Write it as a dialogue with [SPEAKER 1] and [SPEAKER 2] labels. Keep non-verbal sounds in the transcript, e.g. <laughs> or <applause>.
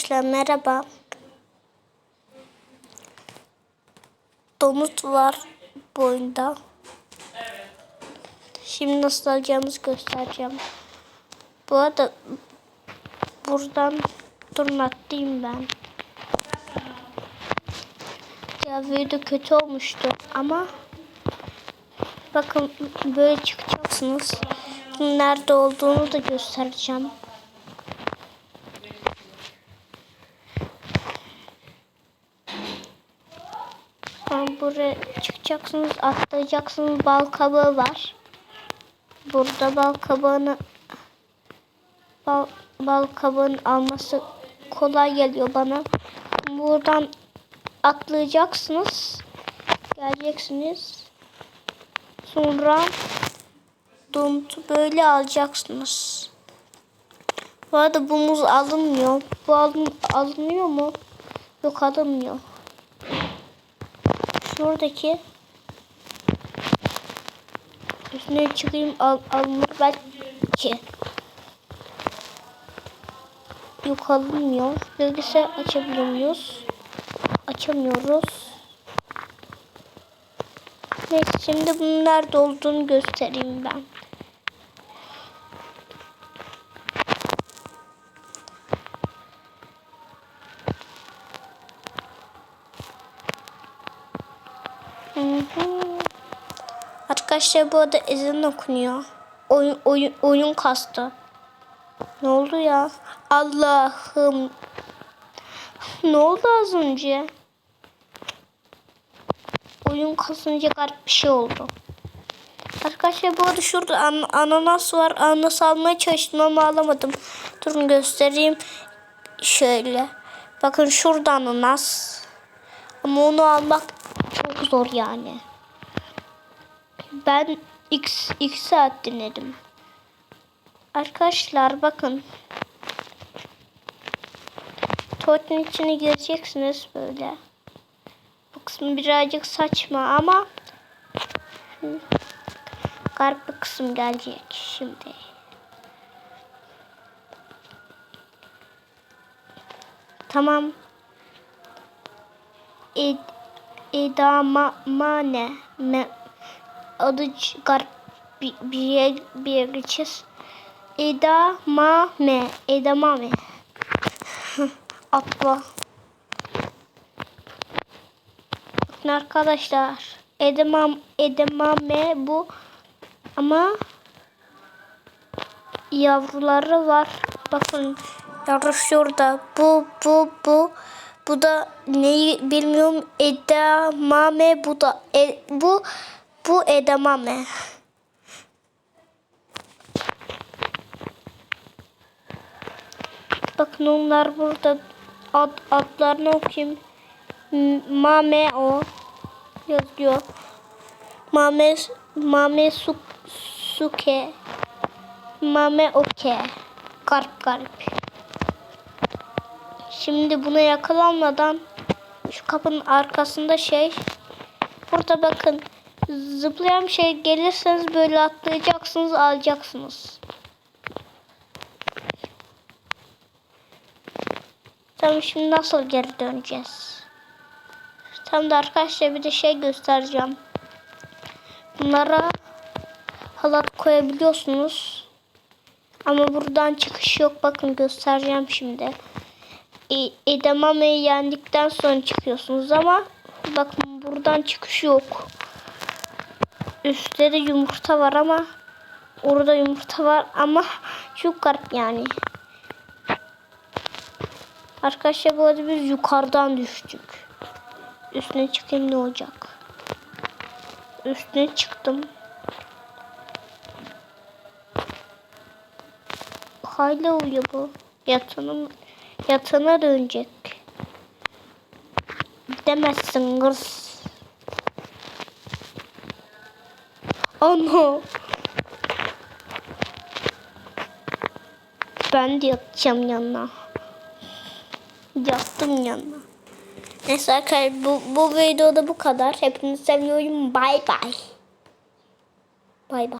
[SPEAKER 1] Arkadaşlar merhaba. Domuz var bu oyunda. Şimdi nasıl alacağımızı göstereceğim. Bu arada buradan durun atlayayım ben. Ya video kötü olmuştu ama bakın böyle çıkacaksınız. Nerede olduğunu da göstereceğim. Sonra buraya çıkacaksınız, atlayacaksınız. Bal kabağı var. Burada bal kabağını bal, bal kabağının alması kolay geliyor bana. Buradan atlayacaksınız. Geleceksiniz. Sonra domutu böyle alacaksınız. Bu arada bu muz alınmıyor. Bu alın, alınıyor mu? Yok alınmıyor. Şuradaki üstüne çıkayım al, alınır belki. Yok alınmıyor. Bilgisayar açabiliyor muyuz? Açamıyoruz. Neyse şimdi bunun nerede olduğunu göstereyim ben. Arkadaşlar bu arada ezan okunuyor. Oyun, oyun, oyun kastı. Ne oldu ya? Allah'ım. Ne oldu az önce? Oyun kasınca garip bir şey oldu. Arkadaşlar bu arada şurada an ananas var. Ananas almaya çalıştım ama alamadım. Durun göstereyim. Şöyle. Bakın şurada ananas. Ama onu almak zor yani. Ben x, x saat dinledim. Arkadaşlar bakın. Tuvaletin içine gireceksiniz böyle. Bu kısmı birazcık saçma ama garip bir kısım gelecek şimdi. Tamam. Ed, edamane me, adı garip bir, bir yer bir yer geçeceğiz. Edamame edamame atla. <laughs> Bakın arkadaşlar edemam edemame bu ama yavruları var. Bakın yavru şurada. Bu bu bu bu da neyi bilmiyorum. Edamame bu da e, bu bu edamame. Bakın onlar burada ad, adlarını okuyayım. Mame o yazıyor. Mame Mame su, Suke Mame Oke Garip garip. Şimdi buna yakalanmadan şu kapının arkasında şey burada bakın zıplayan bir şey gelirseniz böyle atlayacaksınız alacaksınız. Tamam şimdi nasıl geri döneceğiz? Tam da arkadaşlar bir de şey göstereceğim. Bunlara halat koyabiliyorsunuz. Ama buradan çıkış yok. Bakın göstereceğim şimdi. E, edamameyi yendikten sonra çıkıyorsunuz ama bakın buradan çıkış yok. Üstte de yumurta var ama orada yumurta var ama çok garip yani. Arkadaşlar bu arada biz yukarıdan düştük. Üstüne çıkayım ne olacak? Üstüne çıktım. Hala uyuyor bu. Yatağına, yatağına dönecek. Demezsin kız. Ana. Ben de yatacağım yanına. Yattım yanına. Neyse arkadaşlar bu, bu videoda bu kadar. Hepinizi seviyorum. Bay bay. Bay bay.